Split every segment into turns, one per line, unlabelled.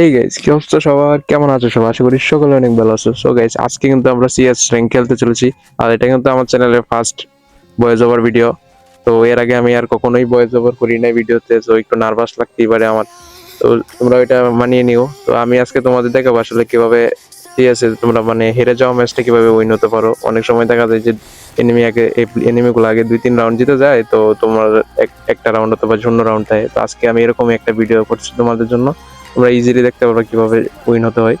এই গাইস কি অবস্থা সবার? কেমন আছো সবাই? আশা করি সকলে অনেক ভালো আছো। সো গাইস আজকে কিন্তু আমরা সিএস র্যাঙ্ক খেলতে চলেছি। আর এটা কিন্তু আমার চ্যানেলের ফার্স্ট ভয়েস ওভার ভিডিও তো এর আগে আমি আর কখনোই ভয়েস ওভার করি নাই ভিডিওতে তো একটু নার্ভাস লাগতেই পারে আমার। তো তোমরা ওইটা মানিয়ে নিও। তো আমি আজকে তোমাদের দেখাবো আসলে কীভাবে সিএস তোমরা মানে হেরে যাওয়া ম্যাচটা কীভাবে উইন হতে পারো। অনেক সময় দেখা যায় যে এনিমি আগে এনিমি গুলো আগে দুই তিন রাউন্ড জিতে যায়, তো তোমার এক- একটা রাউন্ড অথবা শূন্য রাউন্ড থাকে তো আজকে আমি এরকমই একটা ভিডিও করছি তোমাদের জন্য। তোমরা ইজিলি দেখতে পারো কীভাবে উইন হতে হয়।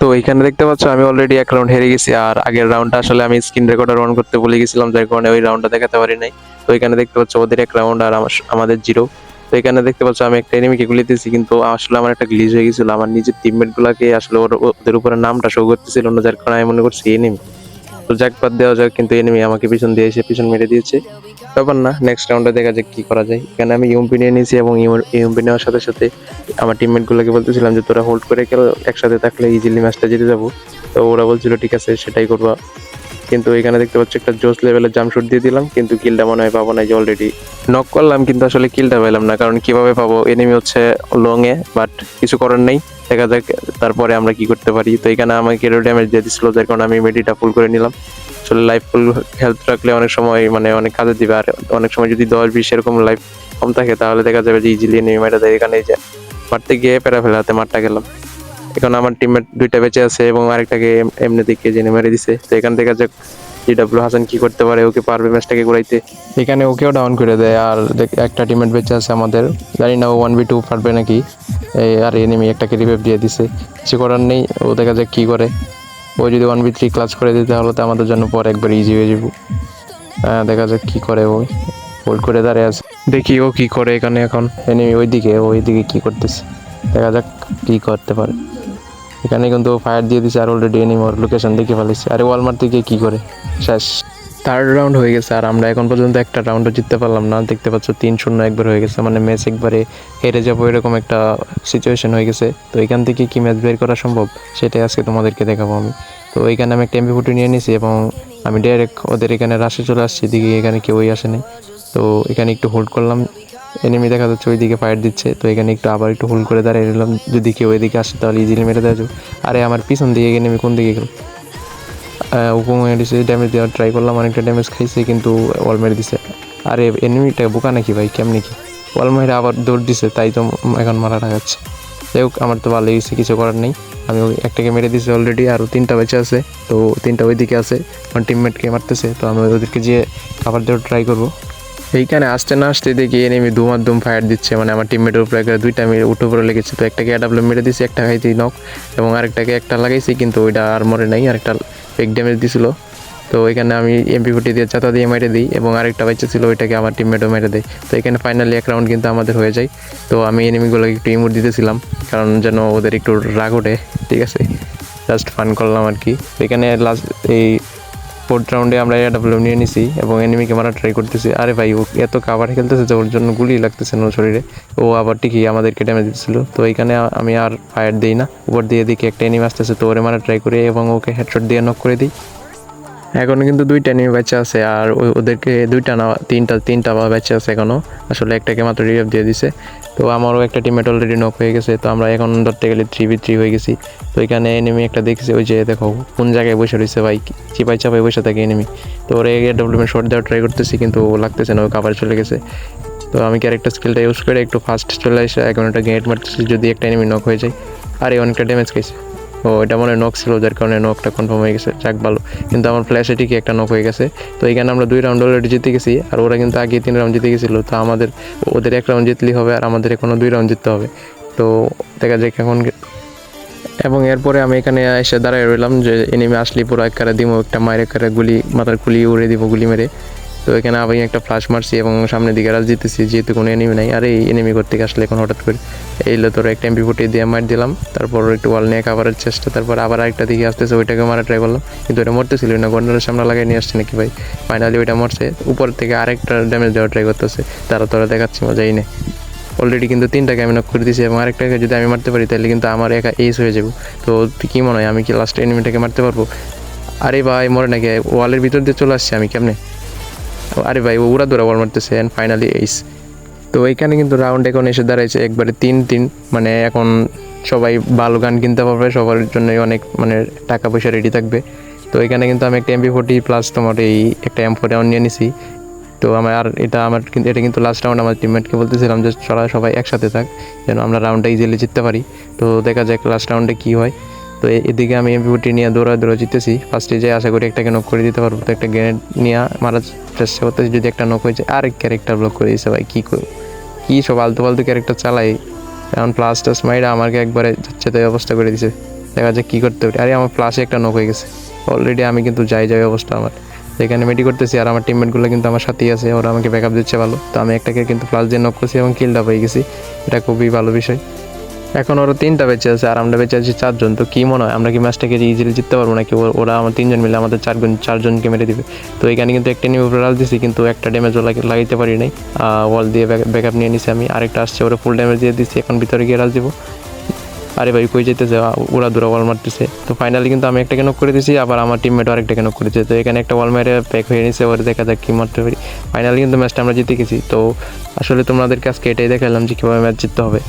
তো এখানে দেখতে পাচ্ছ, আমি অলরেডি এক রাউন্ড হেরে গেছি, আর আগের রাউন্ডটা আসলে আমি স্ক্রিন রেকর্ডার অন করতে ভুলে গেছিলাম, যার কারণে ওই রাউন্ডটা দেখাতে পারি নাই। তো এখানে দেখতে পাচ্ছ, ওদের এক রাউন্ড আর আমাদের জিরো তো এখানে দেখতে পাচ্ছ, আমি একটা এনিমিকে দিয়েছি, কিন্তু আসলে আমার একটা গ্লিচ হয়ে গেছিল। আমার নিজের টিমমেট গুলাকে আসলে ওদের উপরে নামটা শো করতেছিল না, যার কারণে আমি মনে করছি এনিমি তো যাক, বাদ দেওয়া যাক, কিন্তু এনিমি আমাকে পিছন দিয়ে এসে পিছন মেরে দিয়েছে। ব্যাপার না নেক্সট রাউন্ডে দেখা যাক কি করা যায়। এখানে আমি ইউম্পি নিয়ে নিয়েছি এবং ইউম্পি নেওয়ার সাথে সাথে আমার টিমমেটগুলোকে বলতেছিলাম যে, তোরা হোল্ড করে খেল, একসাথে থাকলে ইজিলি ম্যাচটা জিতে যাব। তো ওরা বলছিল, ঠিক আছে, সেটাই করবা। কিন্তু এখানে দেখতে পাচ্ছি একটা জোস লেভেলের জাম্প শুট দিয়ে দিলাম, কিন্তু কিলটা মনে হয় পাবো না যে অলরেডি নক করলাম, কিন্তু আসলে কিলটা পেলাম না, কারণ কীভাবে পাবো? এনিমি হচ্ছে লং এ বাট কিছু করার নেই। দেখা যাক, তারপরে আমরা কি করতে পারি। তো এখানে আমাকে ড্যামেজ দিয়ে দিছিল, যার কারণে আমি মেডিটা ফুল করে নিলাম। আসলে লাইফ ফুল হেলথ রাখলে অনেক সময় মানে অনেক কাজে দিবে। আর অনেক সময় যদি দশ বিশ এরকম লাইফ কম থাকে, তাহলে দেখা যাবে যে ইজিলি মেরে দেয়। এখানে এই যে মারতে গিয়ে প্যারা ফেলাতে মারটা গেলাম। এখন আমার টিমমেট দুইটা বেঁচে আছে এবং আরেকটাকে এমনি দিকে জেনে মেরে দিছে। তো এখান থেকে যে জিডাব্লিউ হাসান কি করতে পারে, ওকে পারবে ম্যাচটাকে ঘুরাইতে। এখানে ওকেও ডাউন করে দেয়। আর একটা টিমমেট বেঁচে আছে আমাদের। জানি না ও ওয়ান বি টু পারবে নাকি। আর এনিমি একটাকে রিভাইভ দিয়ে দিছে। কিছু করার নেই। ও দেখা যাক কি করে। ও যদি ওয়ান বি থ্রি ক্লাস করে দিতে তাহলে তো আমাদের জন্য পর একবার ইজি হয়ে যাব। হ্যাঁ দেখা যাক কী করে ওই হোল্ড করে দাঁড়িয়ে আছে। দেখি ও কী করে এখানে এখন। এনিমি ওই দিকে কী করতেছে। দেখা যাক কী করতে পারে। এখানে কিন্তু ফায়ার দিয়ে দিছে আর অলরেডি এনিমি ওর লোকেশন দেখে ফেলেছে। আরে ওয়ালমার্ট থেকে কী করে? শেষ। থার্ড রাউন্ড হয়ে গেছে আর আমরা এখন পর্যন্ত একটা রাউন্ডও জিততে পারলাম না। দেখতে পাচ্ছ, তিন শূন্য একবার হয়ে গেছে। মানে ম্যাচ একবারে হেরে যাব এরকম একটা সিচুয়েশন হয়ে গেছে। তো এখান থেকে কি ম্যাচ বের করা সম্ভব? সেটাই আজকে তোমাদেরকে দেখাবো আমি। তো এখানে আমি একটা এমপি ফুটি নিয়ে নিয়েছি এবং আমি ডাইরেক্ট ওদের এখানে রাশে চলে আসছি। এদিকে এখানে কেউই আসেনি তো এখানে একটু হোল্ড করলাম। এনিমি দেখা যাচ্ছে, ওইদিকে ফায়ার দিচ্ছে। তো এখানে একটু আবার একটু হোল্ড করে দাঁড়িয়ে নিলাম যদি কেউ এদিকে আসে, তাহলে ইজিলি মেরে দেওয়া আরে, আমার পিছন দিকে এনিমি কোন দিকে গেল? উপম দিছে ড্যামেজ দেওয়ার ট্রাই করলাম, অনেকটা ড্যামেজ খাইছে, কিন্তু ওয়াল মেরে দিছে। আরে এনিমিটা বোকা নাকি ভাই? কেমনি কি? ওয়াল মেরে আবার দৌড় দিছে, তাই তো এখন মারা যাচ্ছে যাই হোক, আমার তো ভালো লেগেছে, কিছু করার নেই। আমি একটাকে মেরে দিয়েছি অলরেডি আরও তিনটা বেঁচে আছে, তো তিনটা ওইদিকে আছে। আমার টিমমেটকে মারতেছে, তো আমি ওদেরকে যেয়ে আবার দেওয়ার ট্রাই করব। এইখানে আসতে না আসতে দেখি এনিমি দুমার দুম ফায়ার দিচ্ছে। মানে আমার টিমমেটের উপরে দুইটা মেরে উঠে পড়ে লেগেছে। তো একটাকে অ্যাডাবলে মেরে দিয়েছি একটা খাইতে নক এবং আরেকটাকে একটা লাগাইছি, কিন্তু ওইটা আর মরে নাই, আরেকটা ফেক ড্যামেজ দিছিল। তো এখানে আমি এমপি ফুটি দিয়ে চাতা দিয়ে মেরে দিই এবং আরেকটা বাচ্চা ছিল, ওইটাকে আমার টিমমেটও মেরে দেয়। তো এখানে ফাইনালি এক রাউন্ড কিন্তু আমাদের হয়ে যায়। তো আমি এনিমিগুলোকে একটু ইমোট দিতেছিলাম, কারণ যেন ওদের একটু রাগ ওঠে, ঠিক আছে? জাস্ট ফান করলাম আর কি। এখানে লাস্ট এই ফোর্থ রাউন্ডে আমরা এডাব্লিউ নিয়ে নিছি এবং এনিমিকে মারা ট্রাই করতেছি। আরে ভাই, ও এত কাবার খেলতেছে যে ওর জন্য গুলি লাগতেছে না ওর শরীরে। ও আবার ঠিকই আমাদেরকে ড্যামেজ দিচ্ছিল তো এইখানে আমি আর ফায়ার দিই না। উপর দিয়ে দিকে একটা এনিমি আসতেছে, তো ওরে মারা ট্রাই করি এবং ওকে হেডশট দিয়ে নক করে দিই। এখনও কিন্তু দুইটা এনিমি বাচ্চা আছে আর ওদেরকে দুইটা না, তিনটা তিনটা বা বাচ্চা আছে এখনও আসলে একটাকে মাত্র রিভাইভ দিয়ে দিছে। তো আমারও একটা টিমেট অলরেডি নক হয়ে গেছে। তো আমরা এখন ধরতে গেলে থ্রি বি থ্রি হয়ে গেছি। তো এখানে এনিমি একটা দেখছি, ওই যে দেখো কোন জায়গায় বসে রয়েছে ভাই চিপাই চাপাই বসে থাকে এনিমি তো ওরা এগিয়ে ডেভেলপমেন্ট শর্ট দেওয়ার ট্রাই করতেছি, কিন্তু ও লাগতেছে না, ও কাভার চলে গেছে। তো আমি ক্যারেক্টার স্কিলটা ইউজ করে একটু ফাস্ট চলে এসে এখন একটা গেট মারতেছি, যদি একটা এনিমি নক হয়ে যায়। আর এই অনেকটা ড্যামেজ খাইছে। ও, এটা মনে নক ছিল, যার কারণে নকটা কনফার্ম হয়ে গেছে। যাক, ভালো। কিন্তু আমার ফ্ল্যাশে ঠিকই একটা নক হয়ে গেছে। তো এখানে আমরা দুই রাউন্ড অলরেডি জিতে গেছি, আর ওরা কিন্তু আগে তিন রাউন্ড জিতে গেছিল। তো আমাদের, ওদের এক রাউন্ড জিতলেই হবে, আর আমাদের এখনও দুই রাউন্ড জিততে হবে। তো দেখা যাক এখন এবং এরপরে আমি এখানে এসে দাঁড়ায় রইলাম যে এনিমি আসলি পুরো এক কারে দিব একটা মায়ের কারে গুলি, মাথার গুলি উড়ে দিব, গুলি মেরে। তো এখানে আমি একটা ফ্লাশ মারছি এবং সামনের দিকে রাজ জিতেছি যেহেতু কোনো এনিমি নাই। আর, এই এনিমি করতে আসলে এখন হঠাৎ করে এইলে তোর একটা এমপি ফুটে দিয়ে মার দিলাম। তারপর একটু ওয়াল নিয়ে কাভারের চেষ্টা, তারপর আবার আরেকটা দিকে আসতেছে ওইটাকে মারা ট্রাই করলাম। কিন্তু এটা মরতেছিল না, গন্ডারের সামনে লাগাই নিয়ে আসছে নাকি ভাই? ফাইনালি ওইটা মরছে, উপর থেকে আরেকটা ড্যামেজ দেওয়ার ট্রাই করতেছে। তারা তোরা দেখাচ্ছি, মজাই নেই। অলরেডি কিন্তু তিনটাকে আমি নক করে দিয়েছি এবং আরেকটাকে যদি আমি মারতে পারি, তাহলে কিন্তু আমার একা এইস হয়ে যাব। তো কী মনে হয়, আমি কি লাস্ট এনিমিটাকে মারতে পারব? আরে ভাই, মরে নাকি? ওয়ালের ভিতর দিয়ে চলে আসছি আমি, কেমনে? আরে ভাই ওরা দৌড়া বল মারতেছে অ্যান্ড ফাইনালি এইস তো এইখানে কিন্তু রাউন্ড এখন এসে দাঁড়াইছে, একবারে তিন তিন মানে এখন সবাই ভালো গান কিনতে পারবে, সবার জন্যই অনেক মানে টাকা পয়সা রেডি থাকবে। তো এখানে কিন্তু আমি একটা এমপি ফোর্টি প্লাস তোমার এই একটা এম ফোর্টি নিয়ে নিছি। তো আমার আর এটা আমার কিন্তু এটা কিন্তু লাস্ট রাউন্ড আমার টিমমেটকে বলতেছিলাম যে, চলা সবাই একসাথে থাক, যেন আমরা রাউন্ডটা ইজিলি জিততে পারি। তো দেখা যাক লাস্ট রাউন্ডে কী হয়। তো এদিকে আমি এমপিটি নিয়ে দৌড়া দৌড়া জিতেছি। ফার্স্টে যে আশা করি একটাকে নক করে দিতে পারব। তো একটা গ্রেনেড নিয়ে মারার চেষ্টা করতেছি। যদি একটা নক হয়েছে আরেক ক্যারেক্টার ব্লক করে দিয়েছে ভাই। কী কী সব আলতু ফালতু ক্যারেক্টার চালাই। এখন প্লাস টাস মাইরা আমাকে একবারে যাচ্ছে তাই অবস্থা করে দিছে। দেখা যাক কী করতে পারি। আরে, আমার প্লাসে একটা নক হয়ে গেছে। অলরেডি আমি কিন্তু যাই যাই অবস্থা আমার। এখানে মেডি করতেছি আর আমার টিমমেটগুলো কিন্তু আমার সাথেই আছে। ওরা আমাকে ব্যাকআপ দিচ্ছে ভালো। তো আমি একটাকে কিন্তু প্লাস দিয়ে নক করছি এবং কিলটা পেয়ে গেছি। এটা খুবই ভালো বিষয়। এখন ওরা তিনটা বেঁচে আছে আর আমরা বেঁচে আছি চারজন, তো কি মনে হয়? আমরা কি ম্যাচটাকে ইজিলি জিততে পারব নাকি ওরা আমার তিনজন মিলে আমাদের চারজন চারজনকে মেরে দিবে? তো এখানে কিন্তু একটা নিয়ে রাল দিছি, কিন্তু একটা ড্যামেজও লাগাইতে পারি নাই। ওয়াল দিয়ে ব্যাকআপ নিয়ে নিছি আমি। আরেকটা আসছে, ওরা ফুল ড্যামেজ দিয়ে দিচ্ছি এখন ভিতরে গিয়ে রাল দিব। আরে ভাই, কই যেতেছে ওরা দূরা ওয়াল মারতেছে। তো ফাইনালি কিন্তু আমি একটাকে নক করে দিয়েছি আবার আমার টিমমেট আরেকটাকে নক করেছে। তো এখানে একটা ওয়াল মেরে প্যাক হয়ে নিছে, ওর দেখা যাক কি মারতে পারি। ফাইনালি কিন্তু ম্যাচটা আমরা জিতে গেছি। তো আসলে তোমাদেরকে আজকে এটাই দেখালাম যে কীভাবে ম্যাচ জিততে হবে।